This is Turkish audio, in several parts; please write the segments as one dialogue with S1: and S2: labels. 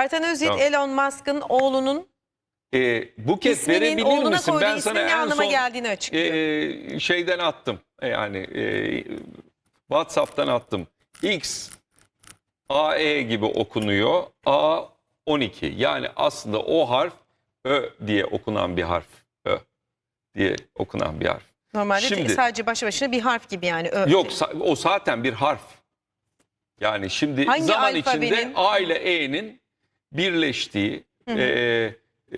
S1: Ertan Özyiğit
S2: Tamam.
S1: Elon Musk'ın oğlunun
S2: E, buket
S1: isminin
S2: verebilir
S1: oğluna
S2: misin?
S1: koyduğu
S2: Ben sana
S1: ismin ne
S2: en
S1: anlama
S2: son
S1: geldiğini açıklıyor.
S2: e, şeyden attım. E, Yani e, WhatsApp'tan attım. X AE gibi okunuyor. A 12. Yani aslında o harf Ö diye okunan bir harf. Ö diye okunan bir harf.
S1: Normalde de
S2: şimdi-
S1: sadece başlı başına bir harf gibi yani. Ö.
S2: Yok sa- o zaten bir harf. Yani şimdi
S1: Hangi
S2: zaman
S1: alfabenin?
S2: içinde A ile E'nin birleştiği
S1: Hı hı.
S2: e, e,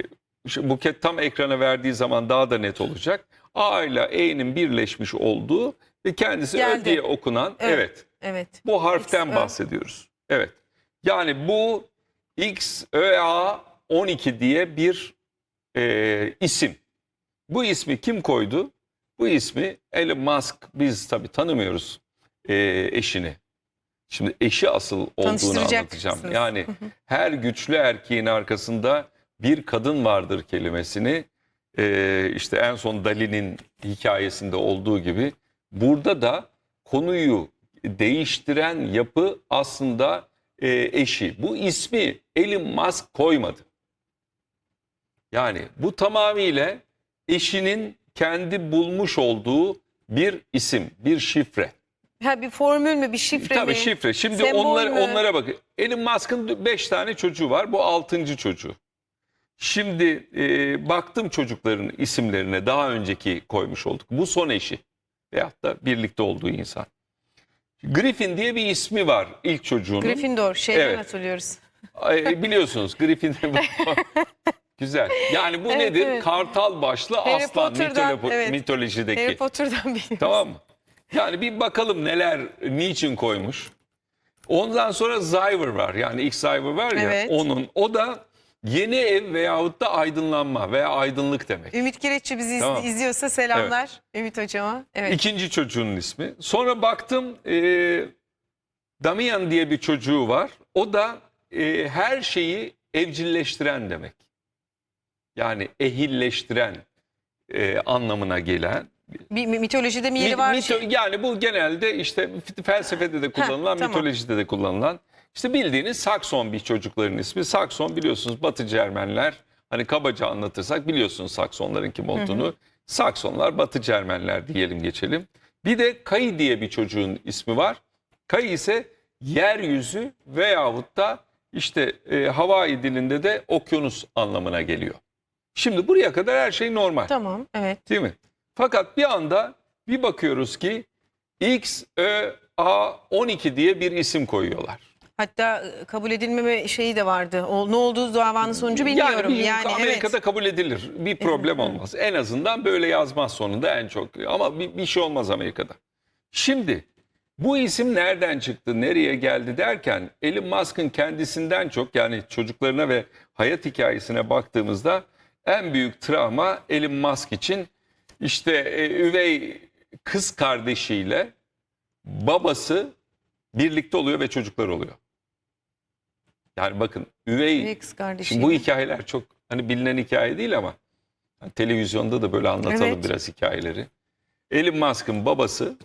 S2: Buket tam ekrana verdiği zaman daha da net olacak. A ile E'nin birleşmiş olduğu ve kendisi Ö diye okunan
S1: Evet.
S2: evet.
S1: Evet.
S2: Bu harften
S1: X, Ö.
S2: bahsediyoruz. Evet. Yani bu X, Ö, A 12 diye bir e, isim. Bu ismi kim koydu? Bu ismi Elon Musk biz tabii tanımıyoruz e, eşini. Şimdi eşi asıl olduğunu anlatacağım.
S1: mısınız?
S2: Yani her güçlü erkeğin arkasında bir kadın vardır kelimesini e, işte en son Dali'nin hikayesinde olduğu gibi burada da konuyu değiştiren yapı aslında e, eşi. Bu ismi Elon Musk koymadı. Yani bu tamamıyla eşinin kendi bulmuş olduğu bir isim, bir şifre.
S1: Ha, bir formül mü bir şifre
S2: Tabii
S1: mi?
S2: şifre. Şimdi
S1: Sembol
S2: onlara,
S1: mü?
S2: onlara bakın. Elon Musk'ın 5 tane çocuğu var. Bu 6. çocuğu. Şimdi e, baktım çocukların isimlerine daha önceki koymuş olduk. Bu son eşi. Veyahut da birlikte olduğu insan. Griffin diye bir ismi var ilk çocuğunun.
S1: Gryffindor şeyden
S2: Evet.
S1: hatırlıyoruz.
S2: Ay, biliyorsunuz Griffin Güzel. Yani bu
S1: Evet,
S2: nedir?
S1: evet.
S2: Kartal başlı
S1: Harry
S2: aslan
S1: Potter'dan,
S2: mitolo-
S1: evet.
S2: mitolojideki.
S1: Harry Potter'dan biliyoruz.
S2: Tamam mı? Yani bir bakalım neler, niçin koymuş. Ondan sonra Zyver var. Yani ilk Zyver var ya
S1: Evet.
S2: onun. O da yeni ev veyahut da aydınlanma veya aydınlık demek.
S1: Ümit Kireççi bizi iz-
S2: Tamam.
S1: izliyorsa selamlar Ümit hocama. Evet.
S2: İkinci çocuğunun ismi. Sonra baktım e, Damian diye bir çocuğu var. O da e, her şeyi evcilleştiren demek. Yani ehilleştiren e, anlamına gelen
S1: Bir mi- mitolojide bir yeri
S2: Mi-
S1: var.
S2: mito-
S1: şey.
S2: yani bu genelde işte felsefede de kullanılan,
S1: tamam.
S2: mitolojide de kullanılan. İşte bildiğiniz Sakson bir çocukların ismi. Sakson biliyorsunuz Batı Cermenler. Hani kabaca anlatırsak biliyorsunuz Saksonların kim olduğunu. Saksonlar Batı Cermenler diyelim geçelim. Bir de Kay diye bir çocuğun ismi var. Kay ise yeryüzü veyahut da işte e, Hawaii dilinde de okyanus anlamına geliyor. Şimdi buraya kadar her şey normal.
S1: Tamam evet.
S2: Değil mi? Fakat bir anda bir bakıyoruz ki X, Ö, A 12 diye bir isim koyuyorlar.
S1: Hatta e, kabul edilmeme şeyi de vardı. O, ne olduğu davanın sonucu bilmiyorum.
S2: bir-
S1: Yani,
S2: Amerika'da
S1: evet.
S2: kabul edilir. Bir problem olmaz. En azından böyle yazmaz sonunda en çok. Ama bir, bir şey olmaz Amerika'da. Şimdi bu isim nereden çıktı, nereye geldi derken Elon Musk'ın kendisinden çok yani çocuklarına ve hayat hikayesine baktığımızda en büyük travma Elon Musk için işte e, üvey kız kardeşiyle babası birlikte oluyor ve çocuklar oluyor. Yani bakın üvey
S1: Büyük kız kardeşi.
S2: Şimdi bu hikayeler çok hani bilinen hikaye değil ama hani televizyonda da böyle anlatalım
S1: Evet.
S2: biraz hikayeleri. Elon Musk'ın babası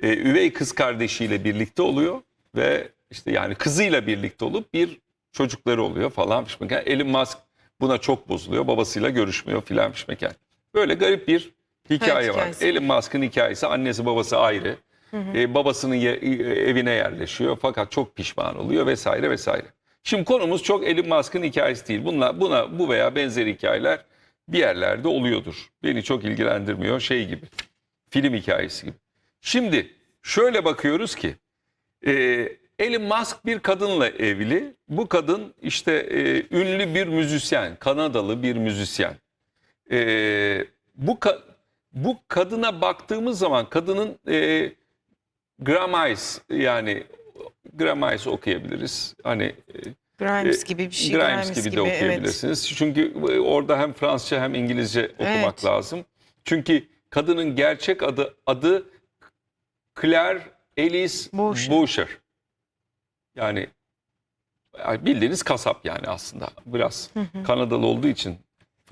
S2: e, üvey kız kardeşiyle birlikte oluyor ve işte yani kızıyla birlikte olup bir çocukları oluyor falan fişmekan. Elon Musk buna çok bozuluyor. Babasıyla görüşmüyor filan fişmekan. Böyle garip bir hikaye
S1: Evet,
S2: var.
S1: hikayesi.
S2: Elon Musk'ın hikayesi annesi babası ayrı. E, babasının ye- e, evine yerleşiyor fakat çok pişman oluyor vesaire vesaire. Şimdi konumuz çok Elon Musk'ın hikayesi değil. Bunlar, buna bu veya benzeri hikayeler bir yerlerde oluyordur. Beni çok ilgilendirmiyor şey gibi. Film hikayesi gibi. Şimdi şöyle bakıyoruz ki e, Elon Musk bir kadınla evli. Bu kadın işte e, ünlü bir müzisyen, Kanadalı bir müzisyen. E, bu bu kadına baktığımız zaman kadının e, Grammais yani Grammais okuyabiliriz. Hani e,
S1: Grimes
S2: e,
S1: gibi bir şey.
S2: Grimes, gibi, de
S1: evet.
S2: okuyabilirsiniz. Çünkü e, orada hem Fransızca hem İngilizce okumak
S1: Evet.
S2: lazım. Çünkü kadının gerçek adı adı Claire Alice
S1: Boucher.
S2: Boucher. Yani yani bildiğiniz kasap yani aslında. Biraz Kanadalı olduğu için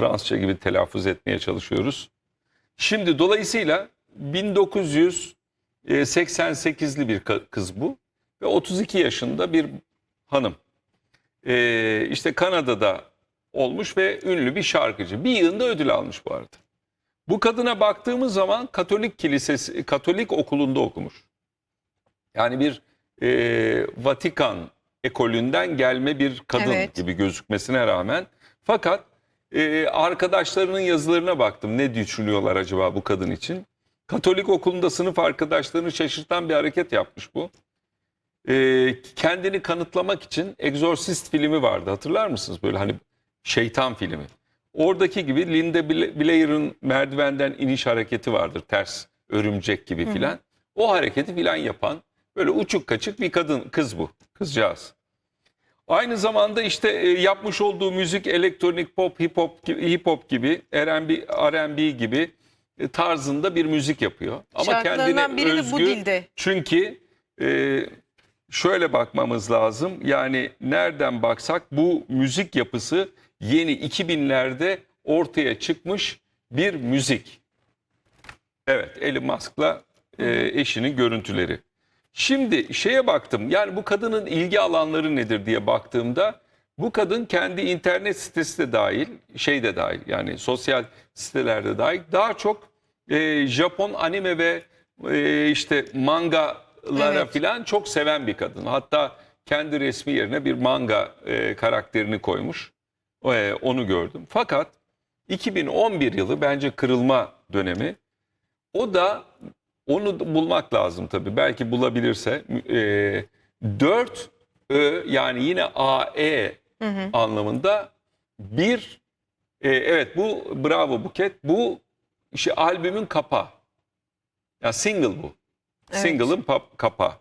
S2: Fransızca gibi telaffuz etmeye çalışıyoruz. Şimdi dolayısıyla 1988'li bir kız bu ve 32 yaşında bir hanım. e, işte Kanada'da olmuş ve ünlü bir şarkıcı. Bir yığında ödül almış bu arada. Bu kadına baktığımız zaman Katolik Kilisesi, Katolik okulunda okumuş. Yani bir e, Vatikan ekolünden gelme bir kadın
S1: Evet.
S2: gibi gözükmesine rağmen. Fakat e, arkadaşlarının yazılarına baktım. Ne düşünüyorlar acaba bu kadın için? Katolik okulunda sınıf arkadaşlarını şaşırtan bir hareket yapmış bu. E, kendini kanıtlamak için Exorcist filmi vardı hatırlar mısınız? Böyle hani şeytan filmi. Oradaki gibi Linda Bla- Blair'ın merdivenden iniş hareketi vardır. Ters örümcek gibi filan. O hareketi filan yapan böyle uçuk kaçık bir kadın kız bu. Kızcağız. Aynı zamanda işte e, yapmış olduğu müzik elektronik pop, hip hop gibi, hip hop gibi, R&B, R&B gibi e, tarzında bir müzik yapıyor. Ama kendine
S1: biri
S2: özgü.
S1: bu dilde.
S2: Çünkü e, şöyle bakmamız lazım. Yani nereden baksak bu müzik yapısı yeni 2000'lerde ortaya çıkmış bir müzik. Evet Elon Musk'la e, eşinin görüntüleri. Şimdi şeye baktım yani bu kadının ilgi alanları nedir diye baktığımda bu kadın kendi internet sitesi de dahil şey de dahil yani sosyal sitelerde dahil daha çok e, Japon anime ve e, işte mangalara
S1: Evet.
S2: filan çok seven bir kadın. Hatta kendi resmi yerine bir manga e, karakterini koymuş. E, onu gördüm. Fakat 2011 yılı bence kırılma dönemi. O da onu bulmak lazım tabii. Belki bulabilirse. E, 4 Ö yani yine AE anlamında bir e, evet bu bravo Buket. Bu işte albümün kapağı. Ya single bu.
S1: Evet.
S2: Single'ın kapağı.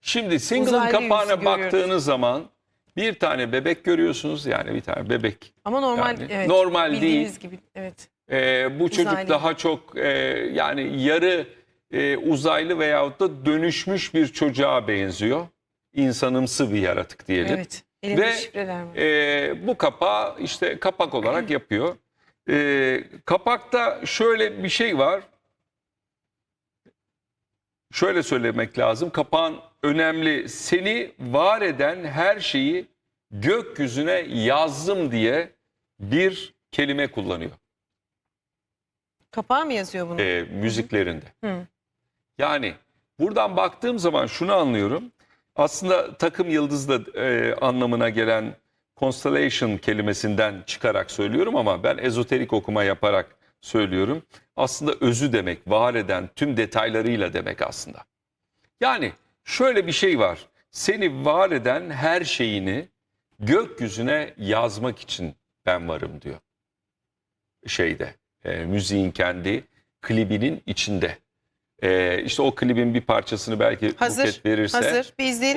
S2: Şimdi single'ın kapağına
S1: yüzü görüyoruz.
S2: baktığınız zaman bir tane bebek görüyorsunuz. Yani bir tane bebek.
S1: Ama normal
S2: Yani
S1: evet.
S2: normal
S1: bildiğiniz gibi evet.
S2: Ee, bu çocuk
S1: Uzaylı.
S2: daha çok e, yani yarı e, uzaylı veyahut da dönüşmüş bir çocuğa benziyor. İnsanımsı bir yaratık diyelim.
S1: Evet.
S2: Ve e, bu kapağı işte kapak olarak yapıyor. E, kapakta şöyle bir şey var. Şöyle söylemek lazım. Kapağın önemli. Seni var eden her şeyi gökyüzüne yazdım diye bir kelime kullanıyor
S1: Kapağı mı yazıyor bunu?
S2: e, müziklerinde.
S1: Hı.
S2: Yani buradan baktığım zaman şunu anlıyorum. Aslında takım yıldız da e, anlamına gelen constellation kelimesinden çıkarak söylüyorum ama ben ezoterik okuma yaparak söylüyorum. Aslında özü demek, var eden tüm detaylarıyla demek aslında. Yani şöyle bir şey var. Seni var eden her şeyini gökyüzüne yazmak için ben varım diyor. Şeyde, e, müziğin kendi klibinin içinde. E, işte o klibin bir parçasını belki
S1: Hazır.
S2: Buket verirse.
S1: Hazır. Bir izleyelim.